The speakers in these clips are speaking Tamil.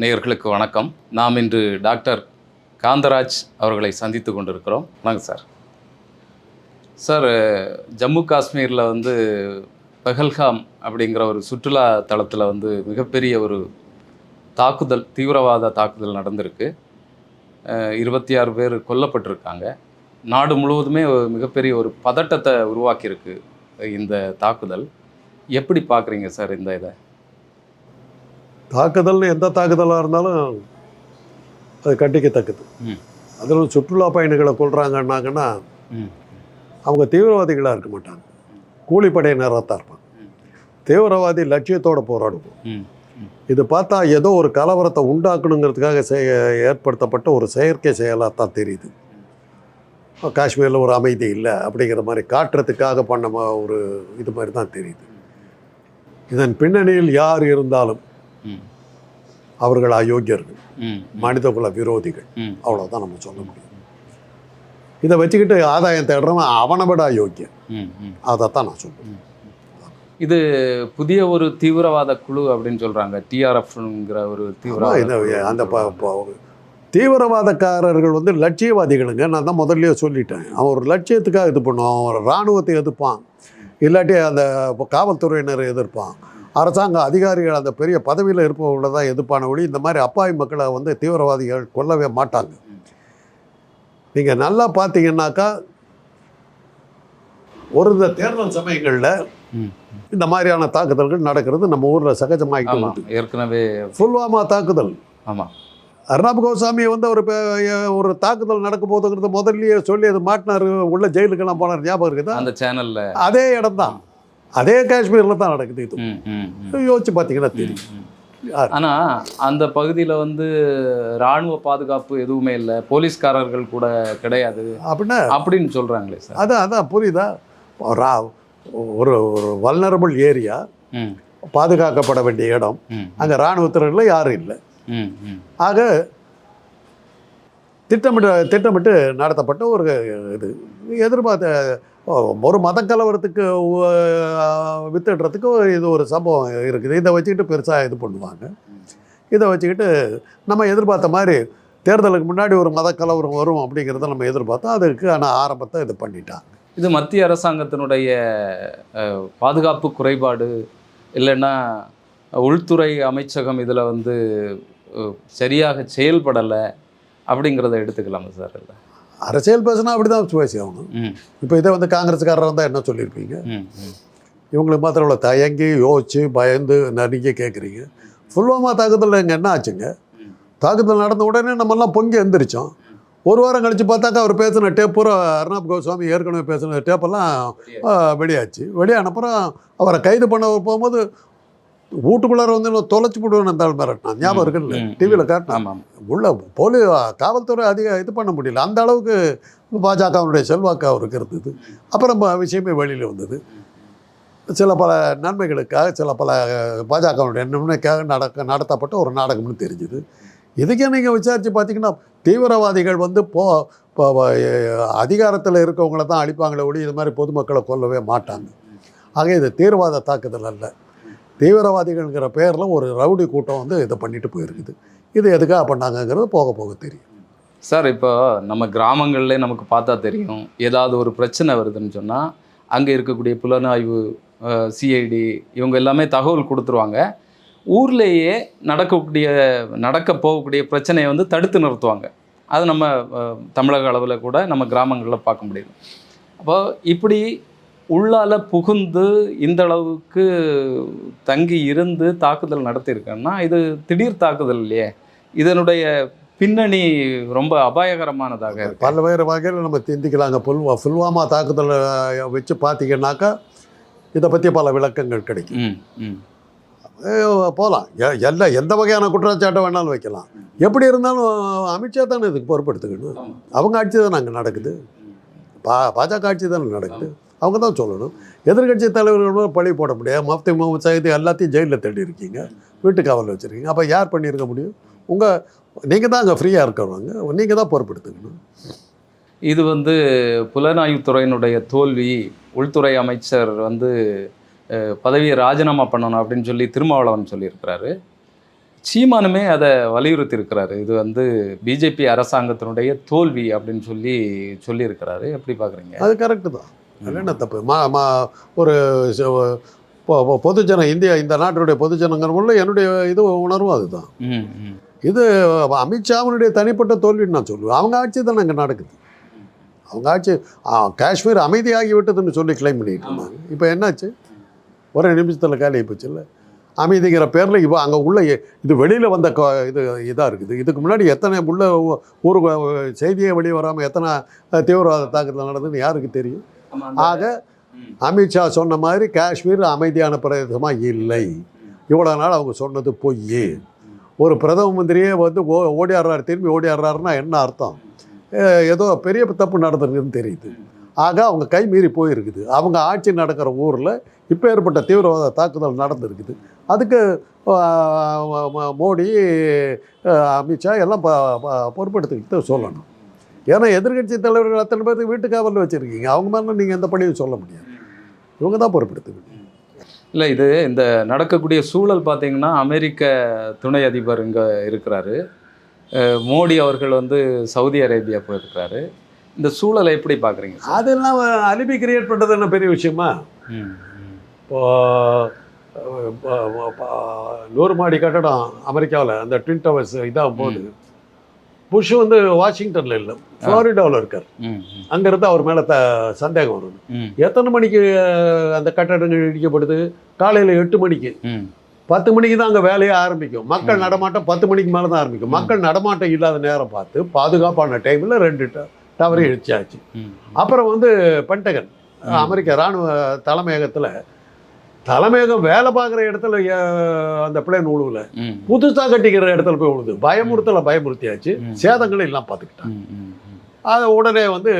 நேயர்களுக்கு வணக்கம். நாம் இன்று டாக்டர் காந்தராஜ் அவர்களை சந்தித்து கொண்டிருக்கிறோம். வணக்கம் சார். சார் ஜம்மு காஷ்மீரில் வந்து பெஹல்காம் அப்படிங்கிற ஒரு சுற்றுலா தளத்தில் வந்து மிகப்பெரிய ஒரு தாக்குதல் தீவிரவாத தாக்குதல் நடந்திருக்கு. இருபத்தி ஆறு பேர் கொல்லப்பட்டிருக்காங்க. நாடு முழுவதுமே மிகப்பெரிய ஒரு பதட்டத்தை உருவாக்கியிருக்கு இந்த தாக்குதல். எப்படி பார்க்குறீங்க சார் இந்த இதை? தாக்குதல்னு எந்த தாக்குதலாக இருந்தாலும் அது கண்டிக்கத்தக்கது. அதில் சுற்றுலா பயணிகளை கொள்றாங்கன்னாங்கன்னா ம். அவங்க தீவிரவாதிகளாக இருக்க மாட்டாங்க. கூலிப்படையினராக தான் இருப்பாங்க. தீவிரவாதி லட்சியத்தோட போராடுவோம். இது பார்த்தா ஏதோ ஒரு கலவரத்தை உண்டாக்கணுங்கிறதுக்காக செய ஏற்படுத்தப்பட்ட ஒரு செயற்கை செயலாக தான் தெரியுது காஷ்மீரில் ஒரு அமைதி இல்லை அப்படிங்கிற மாதிரி காட்டுறதுக்காக பண்ண ம- ஒரு இது மாதிரி தான் தெரியுது. இதன் பின்னணியில் யார் இருந்தாலும் அவர்கள் அயோக்கியர்கள். ம். மனிதகுல விரோதிகள். ம். அவ்வளோதான் நம்ம சொல்ல முடியும். இதை வச்சுக்கிட்டு ஆதாயம் தேடுறவன் அவனை விட அயோக்கியன். ம் ம். அதைத்தான் நான் சொல்லுவேன் இது புதிய ஒரு தீவிரவாத குழு அப்படின்னு சொல்றாங்க டிஆர்எஃப்ங்கிற ஒரு தீவிரவாத. அந்த தீவிரவாதக்காரர்கள் வந்து லட்சியவாதிகளுங்க. நான் தான் முதல்லயே சொல்லிட்டேன். அவன் ஒரு லட்சியத்துக்காக இது பண்ணுவான். அவன் ஒரு இராணுவத்தை எதிர்ப்பான். இல்லாட்டி அந்த காவல்துறையினரை எதிர்ப்பான். அரசாங்க அதிகாரிகள் அந்த பெரிய பதவியில் இருப்பவங்கள தான் எதிர்ப்பான ஒளி. இந்த மாதிரி அப்பாவி மக்களை வந்து தீவிரவாதிகள் கொல்லவே மாட்டாங்க. நீங்கள் நல்லா பார்த்தீங்கன்னாக்கா ஒரு இந்த தேர்தல் சமயங்களில். இந்த மாதிரியான தாக்குதல்கள் நடக்கிறது நம்ம ஊரில் வருது ஏற்கனவே புல்வாமா தாக்குதல். ஆமா. அர்ணாப் கோசாமி வந்து ஒரு ஒரு தாக்குதல் நடக்க போதுங்கிறது முதல்லயே சொல்லி அது மாட்டினார். உள்ள ஜெயிலுக்கெல்லாம் போனார். ஞாபகம் இருக்குதா? அந்த சேனல்ல அதே இடம் தான் அதே காஷ்மீரில் தான் நடக்குது இது. யோசிச்சு பார்த்தீங்கன்னா தெரியும். ம். யார்? ஆனா அந்த பகுதியில வந்து ராணுவ பாதுகாப்பு எதுவுமே இல்லை போலீஸ்காரர்கள் கூட கிடையாது. அப்படின்னா அப்படின்னு சொல்றாங்களே சார். அதான் அதான் புரியுதா? ரா- ஒரு ஒரு வல்னரபிள் ஏரியா பாதுகாக்கப்பட வேண்டிய இடம். அங்கே இராணுவத்தினரில் யாரும் இல்லை. ஆக திட்டமிட்டு திட்டமிட்டு நடத்தப்பட்ட ஒரு இது. எதிர்பார்த்த ஒரு மத கலவரத்துக்கு வித்துடுறதுக்கு இது ஒரு சம்பவம் இருக்குது. இதை வச்சுக்கிட்டு பெருசாக இது பண்ணுவாங்க. இதை வச்சுக்கிட்டு நம்ம எதிர்பார்த்த மாதிரி தேர்தலுக்கு முன்னாடி ஒரு மத கலவரம் வரும் அப்படிங்கிறத நம்ம எதிர்பார்த்தோம். அதுக்கான ஆரம்பத்தை இது பண்ணிட்டாங்க. இது மத்திய அரசாங்கத்தினுடைய பாதுகாப்பு குறைபாடு இல்லைன்னா உள்துறை அமைச்சகம் இதில் வந்து சரியாக செயல்படலை. அப்படிங்கிறத எடுத்துக்கலாமா சார் இல்லை? அரசியல் பேசினா அப்படி தான் பேசி ஆகணும் இப்போ இதை வந்து காங்கிரஸ்காரராக இருந்தால் என்ன சொல்லியிருப்பீங்க? இவங்களுக்கு மாத்திரம் இவ்வளோ தயங்கி யோசிச்சு பயந்து நறுங்க கேட்குறீங்க புல்வாமா தாக்குதலில் இங்கே என்ன ஆச்சுங்க. தாக்குதல் நடந்த உடனே நம்மெல்லாம் பொங்கி எந்திரிச்சோம். ஒரு வாரம் கழித்து பார்த்தாக்கா அவர் பேசின டேப் பூரா அர்ணாப் கோஸ்வாமி ஏற்கனவே பேசின டேப்பெல்லாம் வெளியாச்சு. வெளியானப்புறம் அவரை கைது பண்ண போகும்போது வீட்டுக்குள்ளார வந்து இன்னும் தொலைச்சி போடுவேன் அந்த ஆள் மிரட்டினான் ஞாபகம் இருக்குல்ல? டிவியில் காட்டினான் உள்ள போலி காவல்துறை அதிக இது பண்ண முடியல. அந்த அளவுக்கு பாஜகவினுடைய செல்வாக்கு அவருக்கு இருந்தது அப்புறம் விஷயமே வெளியில் வந்தது. சில பல நன்மைகளுக்காக சில பல பாஜகவினுடைய நன்மைக்காக நடக்க நடத்தப்பட்ட ஒரு நாடகம்னு தெரிஞ்சுது. இதுக்கே நீங்கள் விசாரித்து பார்த்தீங்கன்னா தீவிரவாதிகள் வந்து போ அதிகாரத்தில் இருக்கவங்கள தான் அழிப்பாங்களே ஒளி இது மாதிரி பொதுமக்களை கொல்லவே மாட்டாங்க. ஆக இது தீவிரவாத தாக்குதல் அல்ல. தீவிரவாதிகள்ங்கிற பேரில் ஒரு ரவுடி கூட்டம் வந்து இதை பண்ணிட்டு போயிருக்குது. இது எதுக்காக பண்ணாங்கங்கிறது போக போக தெரியும். சார் இப்போ நம்ம கிராமங்கள்லேயே நமக்கு பார்த்தா தெரியும். ஏதாவது ஒரு பிரச்சனை வருதுன்னு சொன்னால் அங்கே இருக்கக்கூடிய புலனாய்வு சிஐடி இவங்க எல்லாமே தகவல் கொடுத்துருவாங்க. ஊர்லேயே நடக்கக்கூடிய நடக்க போகக்கூடிய பிரச்சனையை வந்து தடுத்து நிறுத்துவாங்க. அது நம்ம தமிழக அளவில் கூட நம்ம கிராமங்களில் பார்க்க முடியுது. அப்போ இப்படி உள்ளால புகுந்து இந்த அளவுக்கு தங்கி இருந்து தாக்குதல் நடத்தியிருக்கேன்னா இது திடீர் தாக்குதல் இல்லையே. இதனுடைய பின்னணி ரொம்ப அபாயகரமானதாக இருக்கு. பல்வேறு வகையில் நம்ம சிந்திக்கலாங்க புல்வா புல்வாமா தாக்குதலை வச்சு பார்த்தீங்கன்னாக்கா இதை பற்றி பல விளக்கங்கள் கிடைக்கும். ம் ம். போகலாம் எல்லாம் எந்த வகையான குற்றச்சாட்டை வேணாலும் வைக்கலாம். எப்படி இருந்தாலும் அமித்ஷா தானே இதுக்கு பொறுப்பெடுத்துக்கணும். அவங்க ஆட்சி தானே அங்கே நடக்குது. பா பாஜக ஆட்சி தானே நடக்குது. அவங்க தான் சொல்லணும். எதிர்க்கட்சி தலைவர்கள் பழி போட முடியாது. மஃப்தி முகமது சயீத் எல்லாத்தையும் ஜெயிலில் தேடி இருக்கீங்க வீட்டு காவலில் வச்சுருக்கீங்க. அப்போ யார் பண்ணியிருக்க முடியும்? உங்கள் நீங்கள் தான் அங்கே ஃப்ரீயாக இருக்கிறவங்க. நீங்கள் தான் பொறுப்பெடுத்துக்கணும். இது வந்து புலனாய்வுத்துறையினுடைய தோல்வி உள்துறை அமைச்சர் வந்து பதவியை ராஜினாமா பண்ணணும் அப்படின்னு சொல்லி திருமாவளவன் சொல்லியிருக்கிறாரு. சீமானுமே அதை வலியுறுத்தி இருக்கிறாரு இது வந்து பிஜேபி அரசாங்கத்தினுடைய தோல்வி அப்படின்னு சொல்லி சொல்லியிருக்கிறாரு. எப்படி பார்க்குறீங்க அது கரெக்டு தான். அதில் என்ன தப்பு? மா மா ஒரு பொதுஜன இந்தியா இந்த நாட்டினுடைய பொதுஜனங்கிறவங்கள என்னுடைய இது உணர்வும் அதுதான். இது அமித்ஷாவினுடைய தனிப்பட்ட தோல்வின்னு நான் சொல்லுவேன். அவங்க ஆட்சி தானே அங்கே நடக்குது. அவங்க ஆட்சி காஷ்மீர் அமைதியாகி விட்டதுன்னு சொல்லி கிளைம் பண்ணிட்டு இருந்தாங்க. இப்போ என்னாச்சு? ஒரே நிமிஷத்தில் காலி போச்சுல்ல? அமைதிங்கிற பேரில் இப்போ அங்கே உள்ள இது வெளியில் வந்த இது இதாக இருக்குது. இதுக்கு முன்னாடி எத்தனை உள்ள ஊருக்கு செய்தியே வெளியே வராமல் எத்தனை தீவிரவாத தாக்குதல் நடந்ததுன்னு யாருக்கு தெரியும்? ஆக அமித்ஷா சொன்ன மாதிரி காஷ்மீர் அமைதியான பிரதேசமாக இல்லை. இவ்வளோ நாள் அவங்க சொன்னது பொய் ஒரு பிரதம மந்திரியே வந்து ஓ ஓடியாடுறாரு. திரும்பி ஓடியாடுறாருன்னா என்ன அர்த்தம்? ஏதோ பெரிய தப்பு நடந்திருக்குன்னு தெரியுது. ஆக அவங்க கை மீறி போயிருக்குது. அவங்க ஆட்சி நடக்கிற ஊரில் இப்போ ஏற்பட்ட தீவிரவாத தாக்குதல் நடந்திருக்குது. அதுக்கு மோடி அமித்ஷா எல்லாம் ப பொறுப்பெடுத்துக்கிட்டு சொல்லணும். ஏன்னா எதிர்க்கட்சி தலைவர்கள் அத்தனை பேருக்கு வீட்டு காவலில் வச்சுருக்கீங்க. அவங்க மேலே நீங்கள் எந்த பணியும் சொல்ல முடியாது. இவங்க தான் பொறுப்பெடுத்துக்கணும் இல்லை இது இந்த நடக்கக்கூடிய சூழல் பார்த்தீங்கன்னா அமெரிக்க துணை அதிபர் இங்கே இருக்கிறாரு. மோடி அவர்கள் வந்து சவுதி அரேபியா போயிருக்கிறாரு. இந்த சூழலை எப்படி பார்க்குறீங்க அதெல்லாம் அலிபி கிரியேட் பண்ணுறது என்ன பெரிய விஷயமா? இப்போ நூறு மாடி கட்டடம் அமெரிக்காவில் அந்த ட்வின் டவர்ஸ் இதாகும் போது புஷ் வந்து வாஷிங்டனில் இல்லை ஃப்ளாரிடாவில் இருக்கார். அங்கேருந்து அவர் மேலே த சந்தேகம் வரும் எத்தனை மணிக்கு அந்த கட்டடங்கள் இடிக்கப்படுது? காலையில் எட்டு மணிக்கு. பத்து மணிக்கு தான் அங்கே வேலையே ஆரம்பிக்கும். மக்கள் நடமாட்டம் பத்து மணிக்கு மேலே தான் ஆரம்பிக்கும். மக்கள் நடமாட்டம் இல்லாத நேரம் பார்த்து பாதுகாப்பான டைமில் ரெண்டு டவரை இடிச்சாச்சு. அப்புறம் வந்து பென்டகன் அமெரிக்க இராணுவ தலைமையகத்தில் தலைமையகம் வேலை பார்க்குற இடத்துல அந்த பிளேன் உழுவுல. புதுசாக கட்டிக்கிற இடத்துல போய் உழுது. பயமுறுத்தலை பயமுறுத்தியாச்சு. சேதங்கள் எல்லாம் பார்த்துக்கிட்டாங்க. அதை உடனே வந்து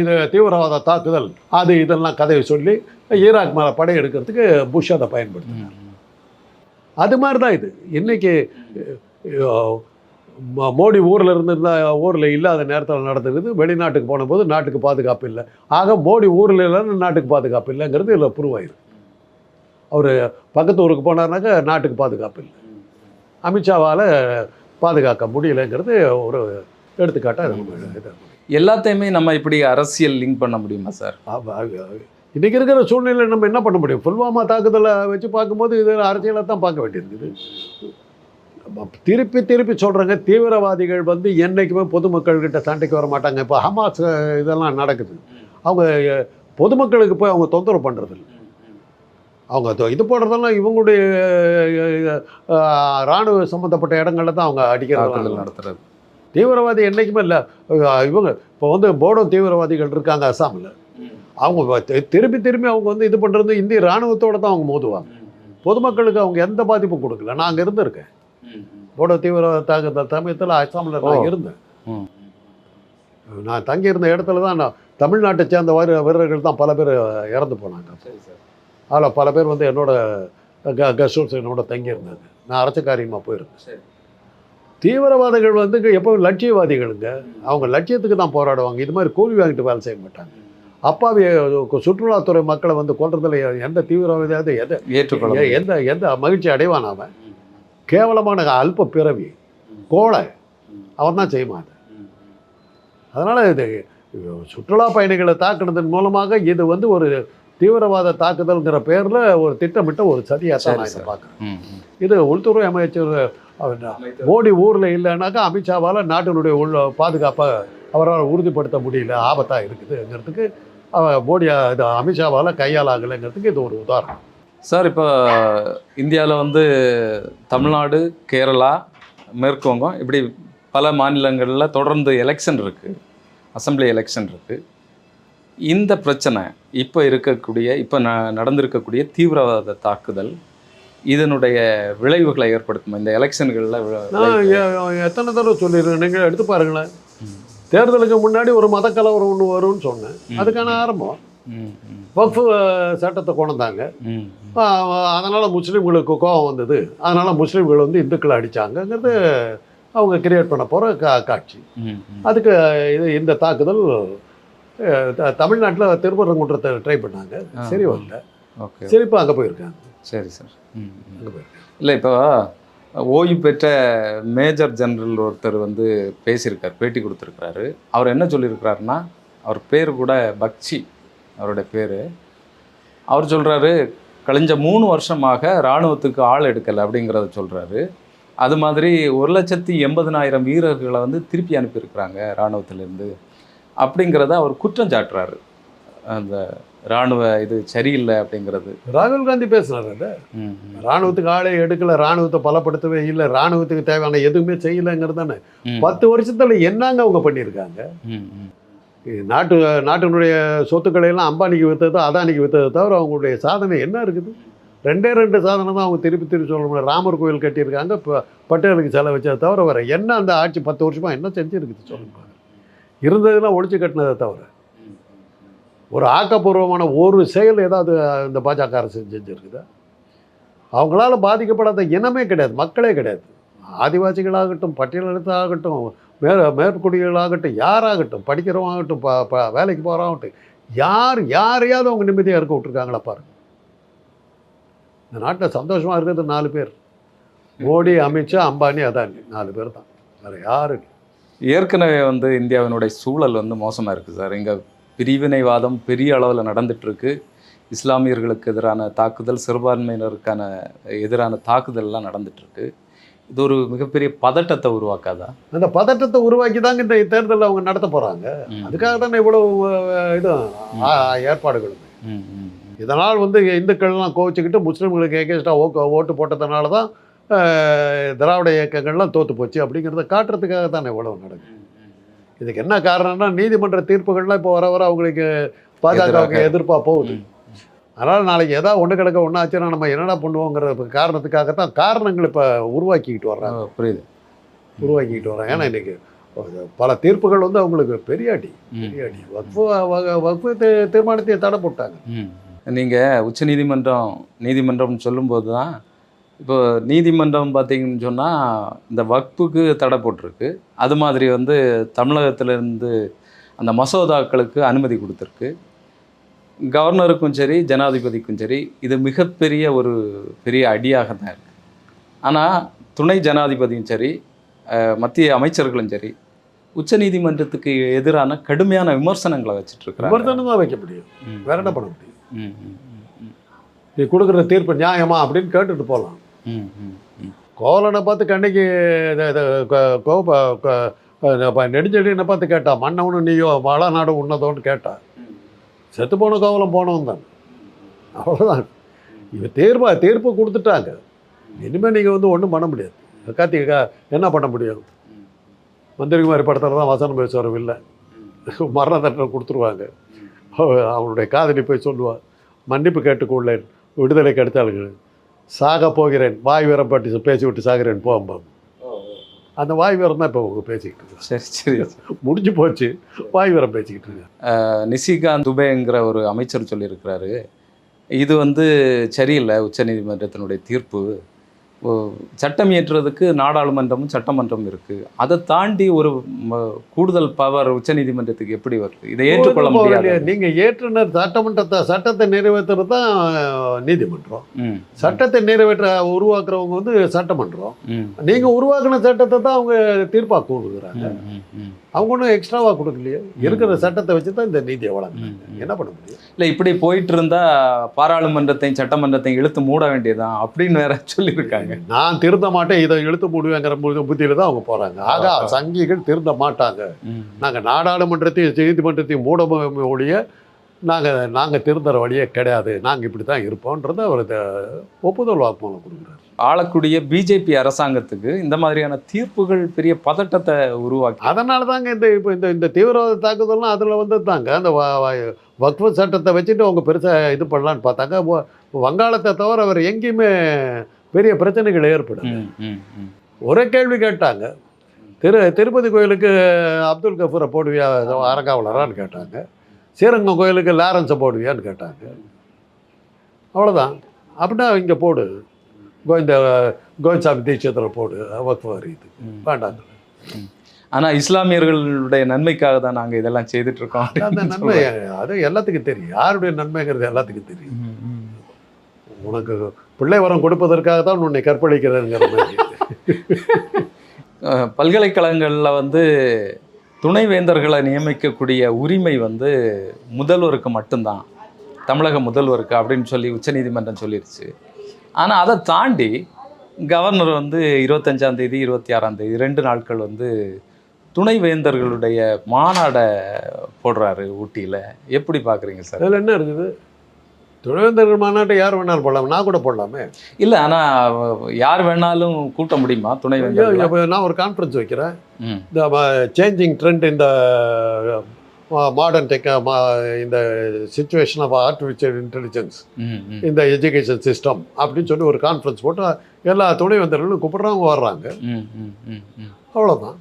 இது தீவிரவாத தாக்குதல் அது இதெல்லாம் கதையை சொல்லி ஈராக் மேலே படையெடுக்கிறதுக்கு புஷ் அதை பயன்படுத்தினார் அது மாதிரி தான் இது. இன்னைக்கு மோடி ஊரில் இருந்திருந்தா ஊரில் இல்லாத நேரத்தில் நடந்துருக்குது. வெளிநாட்டுக்கு போன போது நாட்டுக்கு பாதுகாப்பு இல்லை. ஆக மோடி ஊரில் இல்லைன்னு நாட்டுக்கு பாதுகாப்பு இல்லைங்கிறது இதில் ப்ரூவ் ஆயிருக்கு. அவர் பக்கத்து ஊருக்கு போனார்னாக்கா நாட்டுக்கு பாதுகாப்பு இல்லை. அமித்ஷாவால் பாதுகாக்க முடியலைங்கிறது ஒரு எடுத்துக்காட்டாக எல்லாத்தையுமே நம்ம இப்படி அரசியல் லிங்க் பண்ண முடியுமா சார்? இன்னைக்கு இருக்கிற சூழ்நிலை நம்ம என்ன பண்ண முடியும்? புல்வாமா தாக்குதலை வச்சு பார்க்கும்போது இது அரசியலை தான் பார்க்க வேண்டியிருக்குது திருப்பி திருப்பி சொல்கிறாங்க தீவிரவாதிகள் வந்து என்றைக்குமே பொதுமக்கள்கிட்ட சண்டைக்கு வர மாட்டாங்க. இப்போ ஹமாஸ் இதெல்லாம் நடக்குது. அவங்க பொதுமக்களுக்கு போய் அவங்க தொந்தரவு பண்ணுறதில்ல அவங்க இது போடுறதெல்லாம் இவங்களுடைய அஹ், அஹ், ராணுவ சம்மந்தப்பட்ட இடங்கள்ல தான் அவங்க அடிக்கிறது தாக்குதல் நடத்துறது. தீவிரவாதி என்றைக்குமே இல்லை. இவங்க இப்போ வந்து போடோ தீவிரவாதிகள் இருக்காங்க அஸ்ஸாமில் அவங்க வ- தி- திருப்பி திரும்பி அவங்க வந்து இது பண்ணுறது இந்திய ராணுவத்தோட தான் அவங்க மோதுவாங்க. பொதுமக்களுக்கு அவங்க எந்த பாதிப்பும் கொடுக்கல. நான் அங்கே இருந்திருக்கேன். போடோ தீவிரவாத தாக்குதல் சமயத்தில் அஸ்ஸாமில் நான். இருந்தேன். நான் தங்கியிருந்த இடத்துல தான் நான் தமிழ்நாட்டை சேர்ந்த வீர வீரர்கள் தான் பல பேர் இறந்து போனாங்க. சரி சார். அதில் பல பேர் வந்து என்னோட க கெஸ்ட் ஹவுஸ் என்னோட தங்கியிருந்தாங்க. நான் அரசு காரியமாக போயிருந்தேன். சரி. தீவிரவாதிகள் வந்து எப்பவும் லட்சியவாதிகளுங்க. அவங்க லட்சியத்துக்கு தான் போராடுவாங்க. இது மாதிரி கூலி வாங்கிட்டு வேலை செய்ய மாட்டாங்க. அப்பாவி சுற்றுலாத்துறை மக்களை வந்து கொல்றதுல எந்த தீவிரவாதியாவது எதை ஏற்றுக்கொள்ள எந்த எந்த மகிழ்ச்சி அடைவான் அவன்? கேவலமான அல்ப பிறவி கோழை. அவன் தான் செய்ய மாட்டான் அதனால் இது சுற்றுலா பயணிகளை தாக்குனதன் மூலமாக இது வந்து ஒரு தீவிரவாத தாக்குதல்ங்கிற பேரில் ஒரு திட்டமிட்ட ஒரு சதியாக தான் நான் இதை பார்க்குறேன். இது உள்துறை அமைச்சர் மோடி ஊரில் இல்லைனாக்கா அமித்ஷாவால் நாட்டினுடைய உள்ள பாதுகாப்பை அவரால் உறுதிப்படுத்த முடியல ஆபத்தாக இருக்குதுங்கிறதுக்கு அவ- மோடி இது அமித்ஷாவால் கையால் ஆகலைங்கிறதுக்கு இது ஒரு உதாரணம். சார் இப்போ இந்தியாவில் வந்து தமிழ்நாடு கேரளா மேற்கு வங்கம் இப்படி பல மாநிலங்களில் தொடர்ந்து எலெக்ஷன் இருக்குது அசெம்பிளி எலெக்ஷன் இருக்குது இந்த பிரச்சனை இப்போ இருக்கக்கூடிய இப்போ ந நடந்திருக்கக்கூடிய தீவிரவாத தாக்குதல் இதனுடைய விளைவுகளை ஏற்படுத்துமா? இந்த எலெக்ஷன்களில் எத்தனை தடவை சொல்லிடுறேன் நீங்கள் எடுத்து பாருங்களேன். தேர்தலுக்கு முன்னாடி ஒரு மத கலவரம் ஒன்று வரும்னு சொன்னேன். அதுக்கான ஆரம்பம். வக்ஃபு சட்டத்தை கொண்டாங்க அதனால் முஸ்லீம்களுக்கு கோபம் வந்தது. அதனால் முஸ்லீம்கள் வந்து இந்துக்களை அடித்தாங்கங்கிறது அவங்க கிரியேட் பண்ண போகிற கா காட்சி. அதுக்கு இது இந்த தாக்குதல் தமிழ்நாட்டில் திருப்பரங்குன்றத்தை ட்ரை பண்ணாங்க. சரி வரல. ஓகே. சரி இப்போ அங்கே போயிருக்காங்க. சரி சார். அங்கே போயிருக்காங்க. இல்லை இப்போ ஓய்வு பெற்ற மேஜர் ஜெனரல் ஒருத்தர் வந்து பேசியிருக்கார் பேட்டி கொடுத்துருக்காரு அவர் என்ன சொல்லியிருக்கிறாருன்னா அவர் பேர் கூட பக்ஷி அவருடைய பேர். அவர் சொல்கிறாரு கழிஞ்ச மூணு வருஷமாக இராணுவத்துக்கு ஆள் எடுக்கலை அப்படிங்கிறத சொல்கிறாரு அது மாதிரி ஒரு லட்சத்தி எண்பதனாயிரம் வீரர்களை வந்து திருப்பி அனுப்பியிருக்கிறாங்க இராணுவத்திலேருந்து. அப்படிங்கிறத அவர் குற்றம் சாட்டுறாரு. அந்த இராணுவ இது சரியில்லை அப்படிங்கிறது. ராகுல் காந்தி ம், ராணுவத்துக்கு ஆளே எடுக்கல ராணுவத்தை பலப்படுத்தவே இல்லை ராணுவத்துக்கு தேவையான எதுவுமே செய்யலைங்கிறது தானே. பத்து வருஷத்துல என்னங்க அவங்க பண்ணியிருக்காங்க. நாட்டு நாட்டினுடைய சொத்துக்களை எல்லாம் அம்பானிக்கு வித்தது அதானிக்கு வித்ததை தவிர அவங்களுடைய சாதனை என்ன இருக்குது? ரெண்டே ரெண்டு சாதனை தான் அவங்க திருப்பி திருப்பி சொல்ல முடியும் ராமர் கோயில் கட்டியிருக்காங்க இப்போ பட்டேலுக்கு செலவு வச்சதை தவிர வேற என்ன அந்த ஆட்சி பத்து வருஷமா என்ன செஞ்சுருக்குது சொல்லுங்க. இருந்ததெல்லாம் ஒழிச்சு கட்டினதை தவிர. ஒரு ஆக்கப்பூர்வமான ஒரு செயல் ஏதாவது இந்த பாஜக அரசு செஞ்சுருக்குதா? அவங்களால பாதிக்கப்படாத இனமே கிடையாது மக்களே கிடையாது. ஆதிவாசிகளாகட்டும் பட்டியலினத்தாகட்டும் மே மேற்குடிகளாகட்டும் யாராகட்டும் படிக்கிறவங்களாகட்டும் ப ப வேலைக்கு போகிறவங்கட்டும் யார் யாரையாவது அவங்க நிம்மதியாக இருக்க விட்ருக்காங்களா பாருங்க. இந்த நாட்டில் சந்தோஷமாக இருக்கிறது நாலு பேர். மோடி அமித்ஷா அம்பானி அதானி நாலு பேர் தான். வேறு யாரு ஏற்கனவே வந்து இந்தியாவினுடைய சூழல் வந்து மோசமாக இருக்குது சார். இங்கே பிரிவினைவாதம் பெரிய அளவில் நடந்துட்டுருக்கு. இஸ்லாமியர்களுக்கு எதிரான தாக்குதல் சிறுபான்மையினருக்கான எதிரான தாக்குதல்லாம் நடந்துட்டுருக்கு. இது ஒரு மிகப்பெரிய பதட்டத்தை உருவாக்காதா? அந்த பதட்டத்தை உருவாக்கி தாங்க இந்த தேர்தலில் அவங்க நடத்த போகிறாங்க அதுக்காக தானே இவ்வளோ இது ஏற்பாடுகளும். இதனால் வந்து இந்துக்கள்லாம் கோவிச்சுக்கிட்டு முஸ்லீம்களுக்கு எகேன்ஸ்டாக ஓ ஓட்டு போட்டதுனால தான் திராவிட இயக்கங்கள்லாம் தோற்று போச்சு அப்படிங்கிறத காட்டுறதுக்காக தானே இவ்வளவு நடக்குது. இதுக்கு என்ன காரணம்னா நீதிமன்ற தீர்ப்புகள்லாம் இப்போ வர வர அவங்களுக்கு பாஜகவுக்கு எதிராக. எதிர்ப்பாக போகுது. அதனால் நாளைக்கு ஏதாவது ஒன்று கிடக்க ஒன்று ஆச்சுன்னா நம்ம என்னடா பண்ணுவோங்கிற காரணத்துக்காக தான் காரணங்கள் இப்போ உருவாக்கிக்கிட்டு வர்றாங்க. புரியுது. உருவாக்கிக்கிட்டு வர்றாங்க. ஏன்னா இன்னைக்கு பல தீர்ப்புகள் வந்து அவங்களுக்கு பெரிய அடி பெரிய அடி. வக்ஃபு வ- வக்ஃபு தீ- தீர்மானத்தை தடை போட்டாங்க. நீங்கள் உச்சநீதிமன்றம் நீதிமன்றம் சொல்லும்போது தான் இப்போ நீதிமன்றம் பார்த்தீங்கன்னு சொன்னால் இந்த வக்புக்கு தடை போட்டிருக்கு. அது மாதிரி வந்து தமிழகத்திலேருந்து அந்த மசோதாக்களுக்கு அனுமதி கொடுத்துருக்கு. கவர்னருக்கும் சரி ஜனாதிபதிக்கும் சரி இது மிகப்பெரிய ஒரு பெரிய அடியாக தான் இருக்குது ஆனால் துணை ஜனாதிபதியும் சரி மத்திய அமைச்சர்களும் சரி உச்சநீதிமன்றத்துக்கு எதிரான கடுமையான விமர்சனங்களை வச்சுட்டு இருக்கிறாங்க விமர்சனம் தான் வைக்க முடியும். வேற என்ன பண்ண முடியும்? நீ கொடுக்குற தீர்ப்பு நியாயமா அப்படின்னு கேட்டுட்டு போகலாம். ம், ம், கோவலனை பார்த்து கண்ணைக்கு கோப நெடுஞ்செடியனை பார்த்து கேட்டா மன்னவனும் நீயோ வளநாடு உன்னதோன்னு கேட்டா. செத்து போன கோவலம் போனவன் தான். அவ்வளோதான் இவன் தீர்ப்பா தீர்ப்பு கொடுத்துட்டாங்க. இனிமேல் நீங்கள் வந்து ஒன்றும் பண்ண முடியாது. கார்த்திகா என்ன பண்ண முடியும்? மந்திரிகுமாரி படத்தில் தான் வசனம் பேசுவார் இல்லை மரண தண்டனை கொடுத்துருவாங்க. அவனுடைய காதலி போய் சொல்லுவாள் மன்னிப்பு கேட்டுக்கொள்ளேன். விடுதலை கிடைத்தாளுங்க சாக போகிறேன் வாய் வீரம் பட்டி பேசி விட்டு சாகிறேன் போகும்போது அந்த வாய் வீரம் தான் இப்போ அவங்க பேசிக்கிட்டு சரி சரி. முடிஞ்சு போச்சு. வாய் வீரம் பேசிக்கிட்டு இருக்காங்க அஹ், நிஷிகாந்த் துபேங்கிற ஒரு அமைச்சர் சொல்லியிருக்கிறாரு. இது வந்து சரியில்லை உச்சநீதிமன்றத்தினுடைய தீர்ப்பு. சட்டம் இயற்றுறதுக்கு நாடாளுமன்றமும் சட்டமன்றமும் இருக்கு. அதை தாண்டி ஒரு கூடுதல் பவர் உச்சநீதிமன்றத்துக்கு எப்படி வருது? இதை ஏற்றுக்கொள்ள முடியாது. நீங்க ஏற்றுனர் சட்டமன்றத்தை சட்டத்தை நிறைவேற்றுறது தான் நீதிமன்றம். சட்டத்தை நிறைவேற்ற உருவாக்குறவங்க வந்து சட்டமன்றம். ம், நீங்க உருவாக்குன சட்டத்தை தான் அவங்க தீர்ப்பா கொடுக்குறாங்க ம், ம், ம், அவங்க ஒன்றும் எக்ஸ்ட்ராவா கொடுக்கலையே. இருக்கிற சட்டத்தை வச்சு தான் இந்த நீதியை வழங்குறாங்க. என்ன பண்ண முடியும்? இல்லை இப்படி போயிட்டு இருந்தா பாராளுமன்றத்தையும் சட்டமன்றத்தையும் இழுத்து மூட வேண்டியதுதான் அப்படின்னு வேற சொல்லியிருக்காங்க. நான் திருந்த மாட்டேன் இதை இழுத்து முடிவேங்கிற புத்தியில தான் அவங்க போறாங்க. ஆகா சங்கிகள் திருந்த மாட்டாங்க. நாங்கள் நாடாளுமன்றத்தையும் நீதிமன்றத்தையும் மூட ஒழிய நாங்கள் நாங்கள் திருந்துற வழியே கிடையாது. நாங்கள் இப்படி தான் இருப்போன்றதை அவர் ஒப்புதல் வாக்குமூலம் கொடுக்குறாரு. ஆளக்கூடிய பிஜேபி அரசாங்கத்துக்கு இந்த மாதிரியான தீர்ப்புகள் பெரிய பதட்டத்தை உருவாக்கி அதனால தாங்க இந்த இப்போ இந்த இந்த தீவிரவாத தாக்குதல்லாம் அதில் வந்து தாங்க அந்த வக்ஃபு சட்டத்தை வச்சுட்டு அவங்க பெருசாக இது பண்ணலான்னு பார்த்தாங்க. வங்காளத்தை தவிர அவர் எங்கேயுமே பெரிய பிரச்சனைகள் ஏற்படும். ஒரே கேள்வி கேட்டாங்க. திரு திருப்பதி கோயிலுக்கு அப்துல் கஃபூரை போடுவியா அரங்காவலரான்னு கேட்டாங்க. ஸ்ரீரங்கம் கோயிலுக்கு லாரன்ஸை போடுவியான்னு கேட்டாங்க. அவ்வளோதான் அப்படின்னா இங்கே போடு. கோவிந்த கோவிந்தசாமி தீட்சத்தில் போடு. வக்ஃபு. வேண்டாங்க. ஆனா இஸ்லாமியர்களுடைய நன்மைக்காக தான் நாங்க இதெல்லாம் செய்துட்டு இருக்கோம் அந்த நன்மை. அது எல்லாத்துக்கும் தெரியும். யாருடைய நன்மைங்கிறது எல்லாத்துக்கும் தெரியும். உனக்கு பிள்ளை வரம் கொடுப்பதற்காக தான் உன்னை கற்பழிக்கிறேங்கிற மாதிரி. பல்கலைக்கழகங்களில் வந்து துணைவேந்தர்களை நியமிக்கக்கூடிய உரிமை வந்து முதல்வருக்கு மட்டும்தான். தமிழக முதல்வருக்கு அப்படின்னு சொல்லி உச்சநீதிமன்றம் சொல்லிருச்சு. ஆனால் அதை தாண்டி கவர்னர் வந்து இருபத்தஞ்சாம் தேதி இருபத்தி ஆறாம் தேதி ரெண்டு நாட்கள் வந்து துணைவேந்தர்களுடைய மாநாடை போடுறாரு ஊட்டியில். எப்படி பார்க்குறீங்க சார்? அதில் என்ன இருக்குது? துணைவேந்தர்கள் மாநாட்டை யார் வேணாலும் போடலாம். நான் கூட போடலாமே. இல்லை ஆனால் யார் வேணாலும் கூட்ட முடியுமா? துணைவேந்தர் நான் ஒரு கான்ஃபரன்ஸ் வைக்கிறேன். இந்த சேஞ்சிங் ட்ரெண்ட் இந்த மாடர்ன் டெக் இந்த சுச்சுவேஷன் ஆஃப் ஆர்டிஃபிஷியல் இன்டெலிஜென்ஸ் இந்த எஜுகேஷன் சிஸ்டம் அப்படின்னு சொல்லி ஒரு கான்ஃபரன்ஸ் போட்டு எல்லா துணைவேந்தர்களும் கூப்பிட்றவங்க வர்றாங்க. அவ்வளோதான்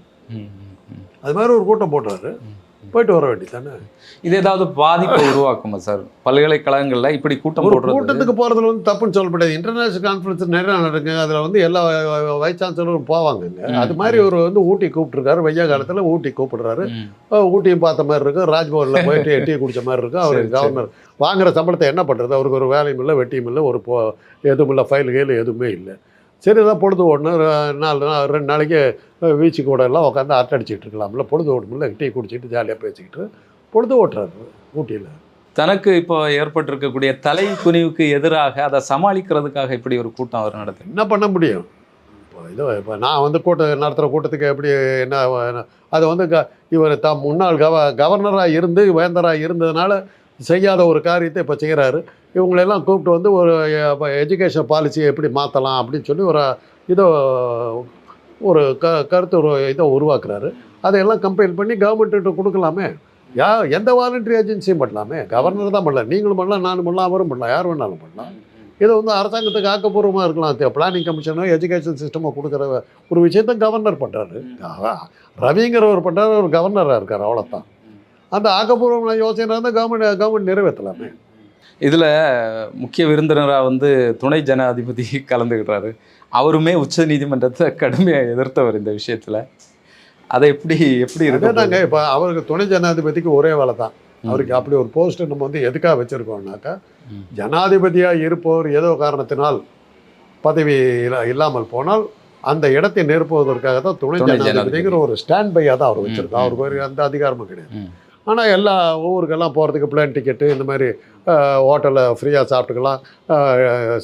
அது மாதிரி ஒரு கூட்டம் போடுறாரு. போயிட்டு வர வேண்டியதானே இது ஏதாவது பாதிப்பை உருவாக்குமா சார்? பல்கலைக்கழகங்கள்ல இப்படி கூட்டம் ஒரு கூட்டத்துக்கு போகிறதுல வந்து தப்புன்னு சொல்ல முடியாது இன்டர்நேஷனல் கான்ஃபரன்ஸ் நிறைய நடக்குங்க. அதில் வந்து எல்லா வைஸ் சான்சலரும் போவாங்கங்க. ம், அது மாதிரி ஒரு வந்து ஊட்டி கூப்பிட்டுருக்காரு. வெய்ய காலத்தில் ஊட்டி கூப்பிடுறாரு. ஊட்டியும் பார்த்த மாதிரி இருக்கும். ராஜ்பவனில் போயிட்டு டீ குடிச்ச மாதிரி இருக்கும். அவர். கவர்னர் வாங்குற சம்பளத்தை என்ன பண்ணுறது அவருக்கு ஒரு வேலையும் இல்லை வெட்டியும் இல்லை ஒரு போ எதுவும் இல்லை ஃபைல் கீழ் எதுவுமே இல்லை. சரி தான் பொழுது ர- நாலு நாள் ரெண்டு நாளைக்கு வீச்சு கூட எல்லாம் உட்காந்து அரட்டை அடிச்சிட்டு இருக்கலாம்ல பொழுது ஓடணும்ல டீ குடிச்சிட்டு ஜாலியாக பேசிக்கிட்டு பொழுது ஓட்டுறாரு ஊட்டியில். தனக்கு இப்போ ஏற்பட்டிருக்கக்கூடிய தலை குனிவுக்கு எதிராக அதை சமாளிக்கிறதுக்காக இப்படி ஒரு கூட்டம் அவர் நடத்துது என்ன பண்ண முடியும்? இப்போ இது இப்போ நான் வந்து கூட்டம் நடத்துகிற கூட்டத்துக்கு எப்படி என்ன அது வந்து க இவர் த முன்னாள் கவ கவர்னராக இருந்து வேந்தராக இருந்ததுனால செய்யாத ஒரு காரியத்தை இப்போ செய்கிறாரு. இவங்களெல்லாம் கூப்பிட்டு வந்து ஒரு எஜுகேஷன் பாலிசியை எப்படி மாற்றலாம் அப்படின்னு சொல்லி ஒரு இதை ஒரு க கருத்து ஒரு இதை உருவாக்குறாரு. அதையெல்லாம் கம்பைல் பண்ணி கவர்மெண்ட்டு கொடுக்கலாமே? யா எந்த வாலண்டரி ஏஜென்சியும் பண்ணலாமே? கவர்னர் தான் பண்ணலாம். நீங்களும் பண்ணலாம் நானும் பண்ணலாம் அவரும் பண்ணலாம். யார் வேணாலும் பண்ணலாம். இது வந்து அரசாங்கத்துக்கு ஆக்கப்பூர்வமாக இருக்கலாம் பிளானிங் கமிஷனோ எஜுகேஷன் சிஸ்டமோ கொடுக்குற ஒரு விஷயத்த கவர்னர் பண்ணுறாரு ரவிங்கிறவர் பண்ணுறாரு ஒரு கவர்னராக இருக்கார் அவ்வளோதான் அந்த ஆக்கப்பூர்வமான யோசனை வந்து கவர்மெண்ட் கவர்மெண்ட் நிறைவேற்றலாமே. இதில் முக்கிய விருந்தினராக வந்து துணை ஜனாதிபதி கலந்துக்கிட்டாரு அவருமே உச்ச நீதிமன்றத்தை கடுமையா எதிர்த்தவர் இந்த விஷயத்துல. அதை எப்படி எப்படி அதே இருக்கு தாங்க இப்போ அவருக்கு துணை ஜனாதிபதிக்கு ஒரே வேலை தான். அவருக்கு அப்படி ஒரு போஸ்ட் நம்ம வந்து எதுக்காக வச்சுருக்கோம்னாக்கா. ஜனாதிபதியாக இருப்பவர் ஏதோ காரணத்தினால் பதவி இல்ல- இல்லாமல் போனால் அந்த இடத்தை நிரப்புவதற்காக தான் துணை ஜனாதிபதிங்கிற ஒரு ஸ்டாண்ட் பையாக தான் அவர் வச்சிருக்கோம் அவருக்கு ஒரு அந்த அதிகாரமும் கிடையாது. ஆனால் எல்லா ஊருக்கெல்லாம் போகிறதுக்கு பிளேன் டிக்கெட்டு இந்த மாதிரி ஹோட்டலில் ஃப்ரீயாக சாப்பிட்டுக்கலாம்.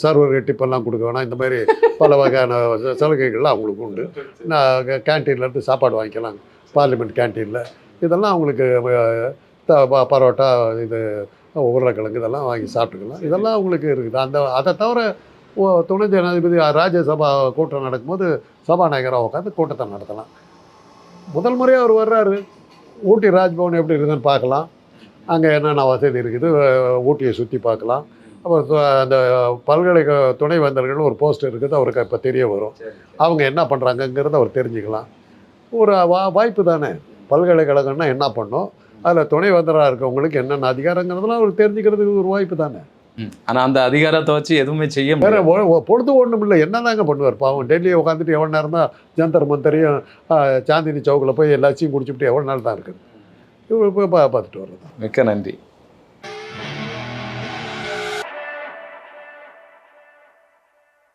சர்வர் டிப்பெல்லாம் கொடுக்க வேணாம். இந்த மாதிரி பல வகையான சலுகைகள்லாம் அவங்களுக்கு உண்டு. நான் கேன்டீன்லேருந்து சாப்பாடு வாங்கிக்கலாம். பார்லிமெண்ட் கேன்டீனில் இதெல்லாம் அவங்களுக்கு த- ப- பரோட்டா இது உருளைக்கிழங்கு இதெல்லாம் வாங்கி சாப்பிட்டுக்கலாம். இதெல்லாம் அவங்களுக்கு இருக்குது. அந்த அதை தவிர ஓ- துணை ஜனாதிபதி ராஜ்யசபா கூட்டம் நடக்கும்போது சபாநாயகராக உட்காந்து கூட்டத்தை நடத்தலாம். முதல் முறையாக அவர் வர்றாரு. ஊட்டி ராஜ்பவன் எப்படி இருக்குதுன்னு பார்க்கலாம். அங்கே என்னென்ன வசதி இருக்குது ஊட்டியை சுற்றி பார்க்கலாம். அப்புறம் அந்த பல்கலைக்கழக துணைவேந்தர்கள் ஒரு போஸ்ட் இருக்குது அவருக்கு இப்போ தெரிய வரும். அவங்க என்ன பண்ணுறாங்கங்கிறத அவர் தெரிஞ்சுக்கலாம். ஒரு வா வாய்ப்பு தானே. பல்கலைக்கழகம்னா என்ன பண்ணும்? அதில் துணைவேந்தராக இருக்கவங்களுக்கு என்னென்ன அதிகாரங்கிறதெல்லாம் அவர் தெரிஞ்சுக்கிறதுக்கு ஒரு வாய்ப்பு தானே. ம். ஆனா அந்த அதிகாரத்தை வச்சு எதுவுமே செய்ய வேற பொழுது ஒன்றும் இல்லை என்னதாங்க பண்ணுவார்? பாவம் டெல்லியை உட்காந்துட்டு எவ்வளோ நேரம் தான் ஜந்தர் மந்தரையும் சாந்தினி சவுக்கில் போய் எல்லாத்தையும் குடிச்சுட்டு எவ்வளோ நாள் தான் இருக்குது? பார்த்துட்டு வர்றது மிக்க நன்றி